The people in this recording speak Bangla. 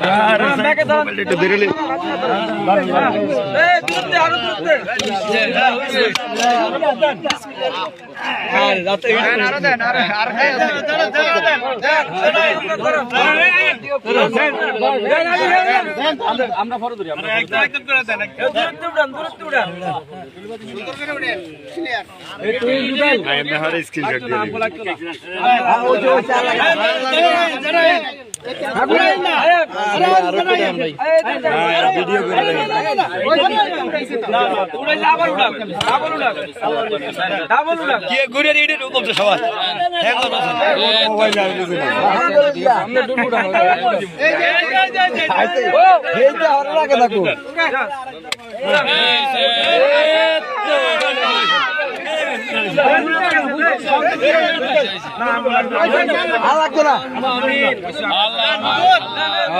হ্যাঁ, এরা ভিডিও করে দেয়। মোবাইল আর কিছু না।